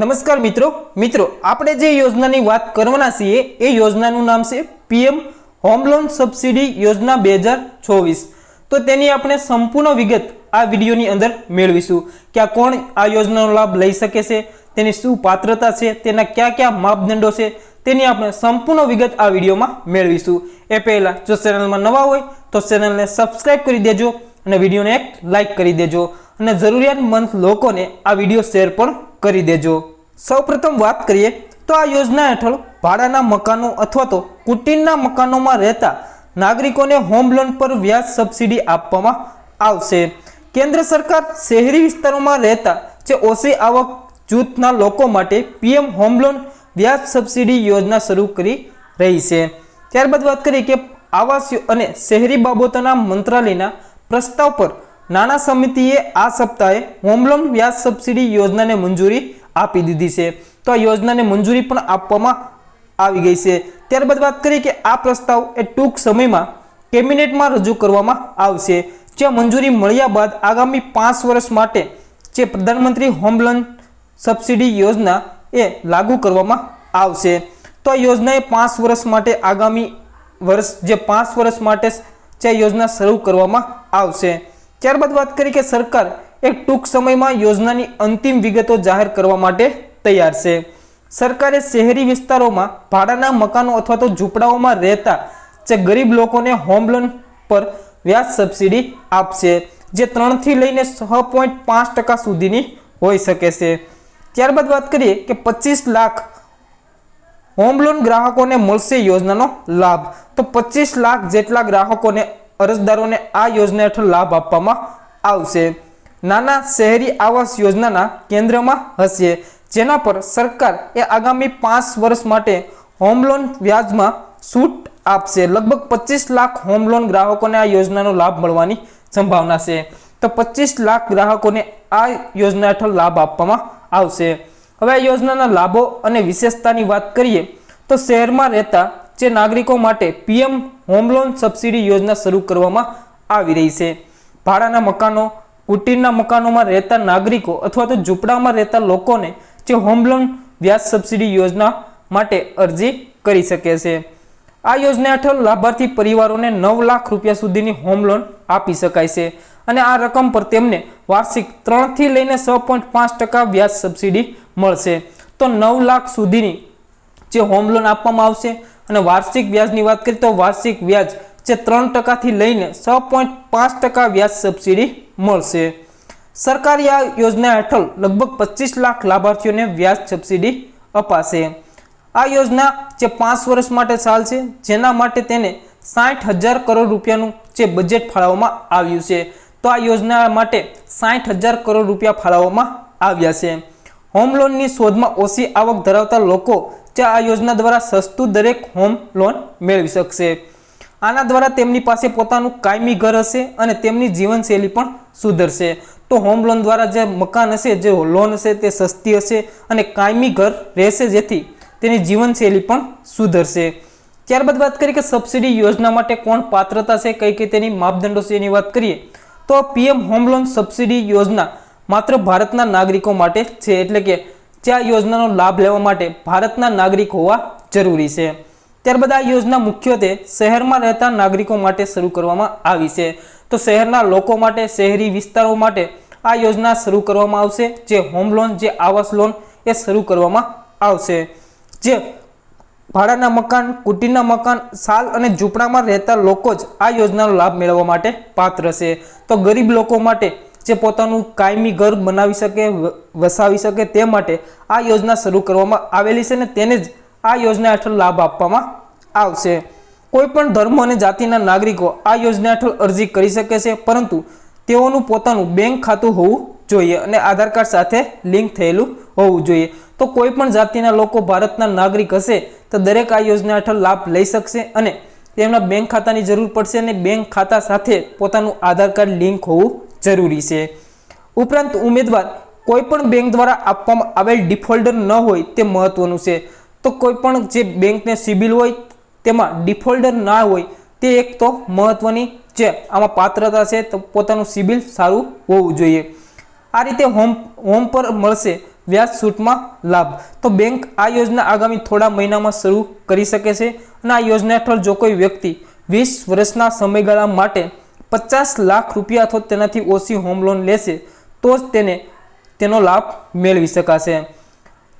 નમસ્કાર મિત્રો. મિત્રો, આપણે જે યોજનાની વાત કરવાના છીએ, એ યોજનાનું નામ છે પીએમ હોમ લોન સબસિડી યોજના બે તો તેની આપણે સંપૂર્ણ વિગત આ વિડીયોની અંદર મેળવીશું. કે કોણ આ યોજનાનો લાભ લઈ શકે છે, તેની શું પાત્રતા છે, તેના કયા કયા માપદંડો છે, તેની આપણે સંપૂર્ણ વિગત આ વિડીયોમાં મેળવીશું. એ પહેલાં જો ચેનલમાં નવા હોય, તો ચેનલને સબસ્ક્રાઈબ કરી દેજો અને વિડીયોને એક લાઇક કરી દેજો. અને જરૂરિયાતમંદ લોકોને આ વીડિયો શેર પણ કરી દેજો. સૌપ્રથમ વાત કરીએ તો આ યોજના હેઠળ ભાડાના મકાનો અથવા તો કુટીરના મકાનોમાં રહેતા નાગરિકોને હોમ લોન પર વ્યાજ સબસિડી આપવામાં આવશે. કેન્દ્ર સરકાર શહેરી વિસ્તારોમાં રહેતા જે ઓછી આવક જૂથના લોકો માટે પીએમ હોમ લોન વ્યાજ સબસિડી યોજના શરૂ કરી રહી છે. ત્યારબાદ વાત કરીએ કે આવાસ અને શહેરી બાબતોના મંત્રાલયના પ્રસ્તાવ પર નાણાં સમિતિએ આ સપ્તાહે હોમ લોન વ્યાજ સબસિડી યોજનાને મંજૂરી આપી દીધી છે. તો આ યોજનાને મંજૂરી પણ આપવામાં આવી ગઈ છે. ત્યારબાદ વાત કરીએ કે આ પ્રસ્તાવ એ ટૂંક સમયમાં કેબિનેટમાં રજૂ કરવામાં આવશે. જે મંજૂરી મળ્યા બાદ આગામી પાંચ વર્ષ માટે જે પ્રધાનમંત્રી હોમ લોન સબસિડી યોજના એ લાગુ કરવામાં આવશે. તો આ યોજનાએ પાંચ વર્ષ માટે આગામી વર્ષ જે પાંચ વર્ષ માટે જે યોજના શરૂ કરવામાં આવશે. ત્યારબાદ વાત કરી કે સરકાર એક ટૂંક સમયમાં યોજનાની અંતિમ વિગતો જાહેર કરવા માટે તૈયાર છે. સરકારે શહેરી વિસ્તારોમાં ભાડાના મકાનો અથવા તો ઝૂંપડાઓમાં રહેતા જે ગરીબ લોકોને હોમ લોન પર વ્યાજ સબસિડી આપશે, જે ત્રણથી લઈને છ પોઈન્ટ પાંચ ટકા સુધીની હોઈ શકે છે. ત્યારબાદ વાત કરીએ કે પચીસ લાખ હોમ લોન ગ્રાહકોને મળશે યોજનાનો લાભ. તો પચીસ લાખ જેટલા ગ્રાહકોને અરજદારોને આ યોજના હેઠળ લાભ આપવામાં આવશે. નાના શહેરી આવાસ યોજનાના કેન્દ્રમાં હશે, જેના પર સરકાર એ આગામી પાંચ વર્ષ માટે હોમ લોન વ્યાજમાં છૂટ આપશે. લગભગ પચીસ લાખ હોમ લોન ગ્રાહકોને આ યોજનાનો લાભ મળવાની સંભાવના છે. તો પચીસ લાખ ગ્રાહકોને આ યોજના હેઠળ લાભ આપવામાં આવશે. હવે આ યોજનાના લાભો અને વિશેષતાની વાત કરીએ તો શહેરમાં રહેતા જે નાગરિકો માટે પીએમ હોમ લોન સબસિડી યોજના શરૂ કરવામાં આવી રહી છે. ભાડાના મકાનો, કુટીરના મકાનોમાં રહેતા નાગરિકો અથવા તો ઝૂંપડામાં રહેતા લોકોને જે હોમ લોન વ્યાજ સબસિડી યોજના માટે અરજી કરી શકે છે. આ યોજના હેઠળ લાભાર્થી પરિવારોને નવ લાખ રૂપિયા સુધીની હોમ લોન આપી શકાય છે અને આ રકમ પર તેમને વાર્ષિક ત્રણથી લઈને છ પોઈન્ટ પાંચ ટકા વ્યાજ સબસિડી મળશે. તો નવ લાખ સુધીની જે હોમ લોન આપવામાં આવશે અને વાર્ષિક વ્યાજની વાત કરીએ તો વાર્ષિક વ્યાજ જે ત્રણ ટકાથી લઈને છ પોઈન્ટ પાંચ ટકા વ્યાજ સબસિડી મળશે. સરકારી આ યોજના હેઠળ લગભગ પચીસ લાખ લાભાર્થીઓને વ્યાજ સબસિડી અપાશે. આ યોજના જે પાંચ વર્ષ માટે ચાલશે જેના માટે તેને સાઠ હજાર કરોડ રૂપિયાનું જે બજેટ ફાળવવામાં આવ્યું છે. તો આ યોજના માટે સાઠ હજાર કરોડ રૂપિયા ફાળવવામાં આવ્યા છે. હોમ લોનની શોધમાં ઓછી આવક ધરાવતા લોકો જે આ યોજના દ્વારા સસ્તું દરેક હોમ લોન મેળવી શકશે. આના દ્વારા તેમની પાસે પોતાનું કાયમી ઘર હશે અને તેમની જીવનશૈલી પણ સુધરશે. તો હોમ લોન દ્વારા જે મકાન હશે, જે લોન હશે તે સસ્તી હશે અને કાયમી ઘર રહેશે જેથી તેની જીવનશૈલી પણ સુધરશે. ત્યારબાદ વાત કરીએ કે સબસિડી યોજના માટે કોણ પાત્રતા છે, કઈ કઈ તેની માપદંડો છે એની વાત કરીએ, તો પીએમ હોમ લોન સબસિડી યોજના માત્ર ભારતના નાગરિકો માટે છે. એટલે કે જે આ યોજનાનો લાભ લેવા માટે ભારતના નાગરિક હોવા જરૂરી છે. ત્યારબાદ આ યોજના મુખ્યત્વે શહેરમાં રહેતા નાગરિકો માટે શરૂ કરવામાં આવી છે. તો શહેરના લોકો માટે, શહેરી વિસ્તારો માટે આ યોજના શરૂ કરવામાં આવશે. જે હોમ લોન, જે આવાસ લોન એ શરૂ કરવામાં આવશે. જે ભાડાના મકાન, કુટીરના મકાન સાલ અને ઝૂંપડામાં રહેતા લોકો જ આ યોજનાનો લાભ મેળવવા માટે પાત્ર છે. તો ગરીબ લોકો માટે જે પોતાનું કાયમી ઘર બનાવી શકે વસાવી શકે તે માટે આ યોજના શરૂ કરવામાં આવેલી છે ને તેને જ આ યોજના હેઠળ લાભ આપવામાં આવશે. કોઈપણ ધર્મ અને જાતિના નાગરિકો આ યોજના હેઠળ અરજી કરી શકે છે, પરંતુ તેઓનું પોતાનું બેંક ખાતું હોવું જોઈએ અને આધાર કાર્ડ સાથે લિંક થયેલું હોવું જોઈએ. તો કોઈ પણ જાતિના લોકો ભારતના નાગરિક હશે તો દરેક આ યોજના હેઠળ લાભ લઈ શકશે અને તેમના બેંક ખાતાની જરૂર પડશે અને બેંક ખાતા સાથે પોતાનું આધાર કાર્ડ લિંક હોવું જરૂરી છે. ઉપરાંત ઉમેદવાર કોઈપણ બેંક દ્વારા આપવામાં આવેલ ડિફોલ્ટર ન હોય તે મહત્વનું છે. તો કોઈપણ જે બેંકને સિબિલ હોય તેમાં ડિફોલ્ટર ના હોય તે એક તો મહત્વની જે આમાં પાત્રતા છે તો પોતાનું સિબિલ સારું હોવું જોઈએ. આ રીતે હોમ હોમ પર મળશે વ્યાજ છૂટમાં લાભ. તો બેંક આ યોજના આગામી થોડા મહિનામાં શરૂ કરી શકે છે. અને આ યોજના હેઠળ જો કોઈ વ્યક્તિ વીસ વર્ષના સમયગાળા માટે પચાસ લાખ રૂપિયા અથવા તેનાથી ઓછી હોમ લોન લેશે, તો જ તેને, તેનો લાભ મેળવી શકાશે.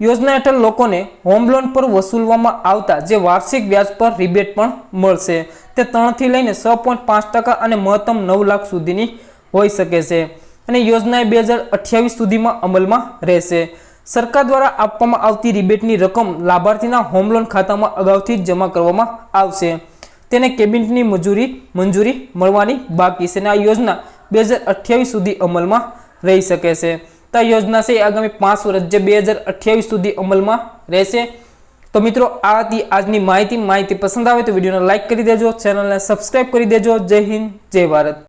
યોજના હેઠળ લોકોને હોમ લોન પર વસૂલવામાં આવતા જે વાર્ષિક વ્યાજ પર રિબેટ પણ મળશે. તે ત્રણથી લઈને છ પોઈન્ટ પાંચ ટકા અને મહત્તમ નવ લાખ સુધીની હોઈ શકે છે. અને યોજના બે હજાર અઠ્યાવીસ સુધીમાં અમલમાં રહેશે. સરકાર દ્વારા આપવામાં આવતી રિબેટની રકમ લાભાર્થીના હોમ લોન ખાતામાં અગાઉથી જ જમા કરવામાં આવશે. તેને કેબિનેટની મજૂરી, મંજૂરી મળવાની બાકી છે અને આ યોજના બે હજાર સુધી અમલમાં રહી શકે છે. તો યોજના છે આગામી પાંચ વર્ષ, જે બે હજાર સુધી અમલમાં રહેશે. તો મિત્રો, આ હતી આજની માહિતી. માહિતી પસંદ આવે તો વિડીયોને લાઇક કરી દેજો, ચેનલને સબસ્ક્રાઇબ કરી દેજો. જય હિન્દ, જય ભારત.